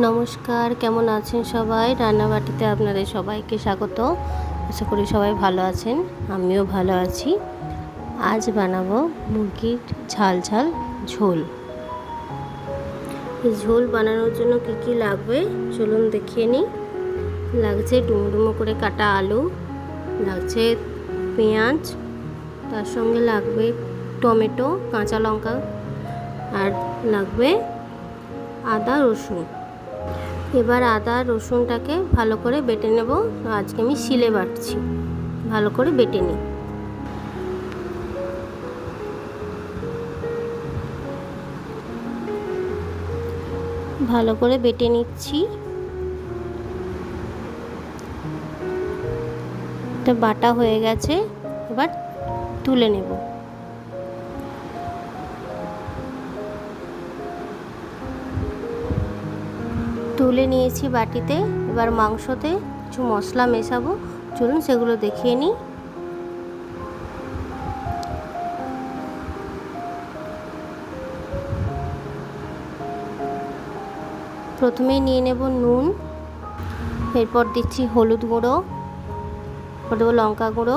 নমস্কার, কেমন আছেন সবাই? রান্নাবাটিতে আপনাদের সবাইকে স্বাগত। আশা করি সবাই ভালো আছেন, আমিও ভালো আছি। আজ বানাবো মুরগির ঝাল ঝাল ঝোল। ঝোল বানানোর জন্য কি কি লাগবে চলুন দেখিয়ে নিই। লাগছে ডুমো করে কাটা আলু, লাগছে পেঁয়াজ, তার সঙ্গে লাগবে টমেটো, কাঁচা লঙ্কা, আর লাগবে আদা রসুন। এবার আদা, রসুনটাকে ভালো করে বেটে নেব। আজকে আমি শিলে বাটছি। ভালো করে বেটে নিই। ভালো করে বেটে নিচ্ছি। এটা বাটা হয়ে গেছে। এবার তুলে নেব। তুলে নিয়েছি বাটিতে। এবার মাংসতে কিছু মশলা মেশাবো। চলুন সেগুলো দেখিয়ে নিই। প্রথমেই নিয়ে নেব নুন। এরপর দিচ্ছি হলুদ গুঁড়ো। দেবো লঙ্কা গুঁড়ো।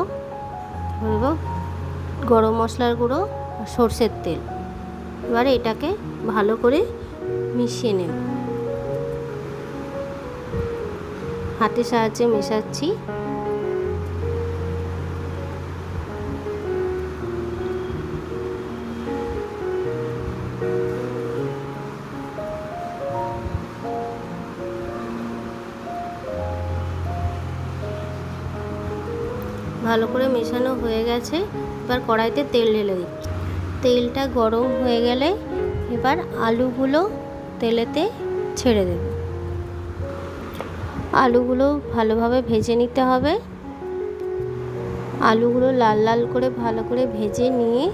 দেবো গরম মশলার গুঁড়ো সর্ষের তেল। এবারে এটাকে ভালো করে মিশিয়ে নেব। হাতের সাহায্যে মেশাচ্ছি। ভালো করে মেশানো হয়ে গেছে। এবার কড়াইতে তেল ঢেলে দিচ্ছি তেলটা গরম হয়ে গেলে এবার আলুগুলো তেলেতে ছেড়ে দেব। আলুগুলো ভালোভাবে ভেজে নিতে হবে। আলুগুলো লাল লাল করে ভালো করে ভেজে নিয়ে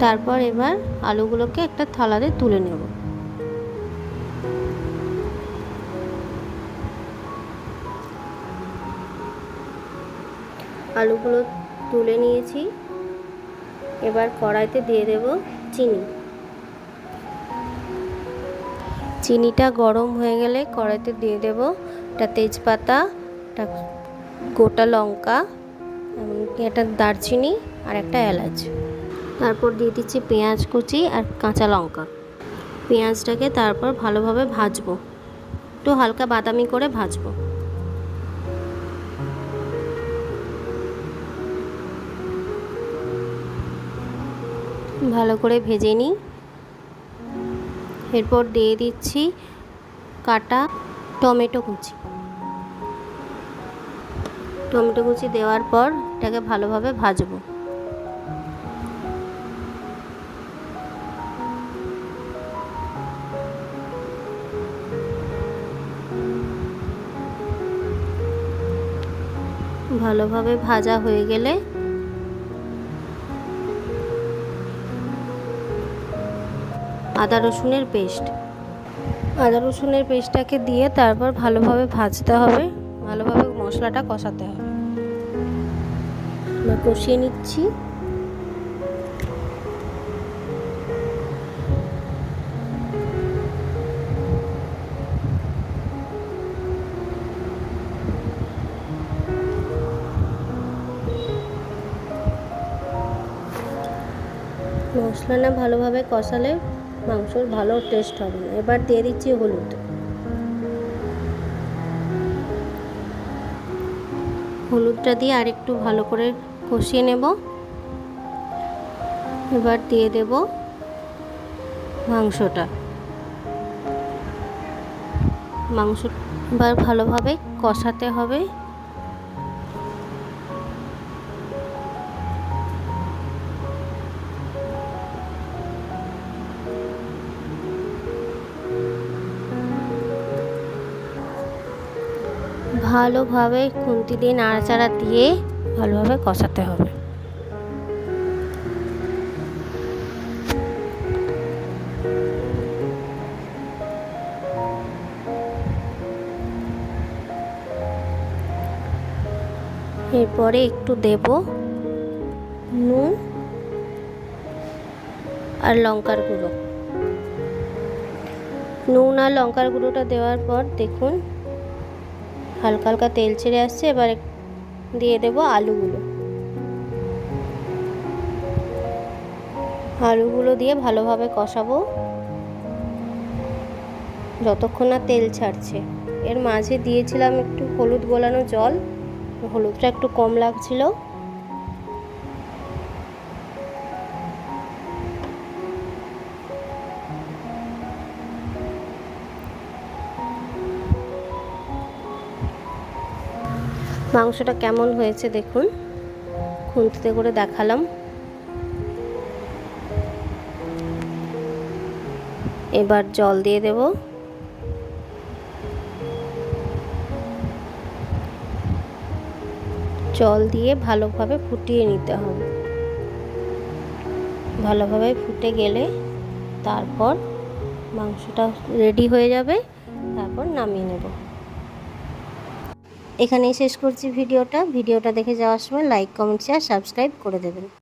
তারপর এবার আলুগুলোকে একটা থালাতে তুলে নেব। আলুগুলো তুলে নিয়েছি। এবার কড়াইতে দিয়ে দেব চিনি। চিনিটা গরম হয়ে গেলে কড়াইতে দিয়ে দেব একটা তেজপাতা, একটা গোটা লঙ্কা একটা দারচিনি আর একটা এলাচ। তারপর দিয়ে দিচ্ছি পেঁয়াজ কুচি আর কাঁচা লঙ্কা। পেঁয়াজটাকে তারপর ভালোভাবে ভাজবো। একটু হালকা বাদামি করে ভাজবো। ভালো করে ভেজে নিই। এরপর দিয়ে দিচ্ছি কাটা টমেটো কুচি। টমেটো কুচি দেওয়ার পর এটাকে ভালোভাবে ভাজবো। ভালোভাবে ভাজা হয়ে গেলে আদা রসুনের পেস্ট। আদা রসুনের পেস্টটাকে দিয়ে তারপর ভালোভাবে ভাজতে হবে। ভালোভাবে মশলাটা কষাতে হবে। এবার কষিয়ে নিচ্ছি। মশলা না ভালোভাবে কষালে মাংসর ভালো টেস্ট হবে এবার দিয়ে দিচ্ছি হলুদ। হলুদটা দিয়ে আরেকটু ভালো করে কষিয়ে নেব। এবার দিয়ে দেব মাংসটা। মাংস এবার ভালোভাবে কষাতে হবে। ভালোভাবে খুন্তি দিয়ে নাড়াচাড়া দিয়ে ভালোভাবে কষাতে হবে। এরপরে একটু দেব নুন আর লঙ্কার গুঁড়ো। নুন আর লঙ্কার গুঁড়োটা দেওয়ার পর দেখুন হালকা হালকা তেল ছেড়ে আসছে, এবার দিয়ে দেব আলুগুলো। আলুগুলো দিয়ে ভালোভাবে কষাবো। যতক্ষণ না তেল ছাড়ছে। এর মাঝে দিয়েছিলাম একটু হলুদ গোলানো জল। হলুদটা একটু কম লাগছিল। মাংসটা কেমন হয়েছে দেখুন। খুন্তিতে করে দেখালাম। এবার জল দিয়ে দেব। জল দিয়ে ভালোভাবে ফুটিয়ে নিতে হবে। ভালোভাবে ফুটে গেলে তারপর মাংসটা রেডি হয়ে যাবে। তারপর নামিয়ে নেব। এখানেই শেষ করছি ভিডিওটা। ভিডিওটা দেখে যাওয়ার সময় লাইক কমেন্ট শেয়ার সাবস্ক্রাইব করে দেবেন।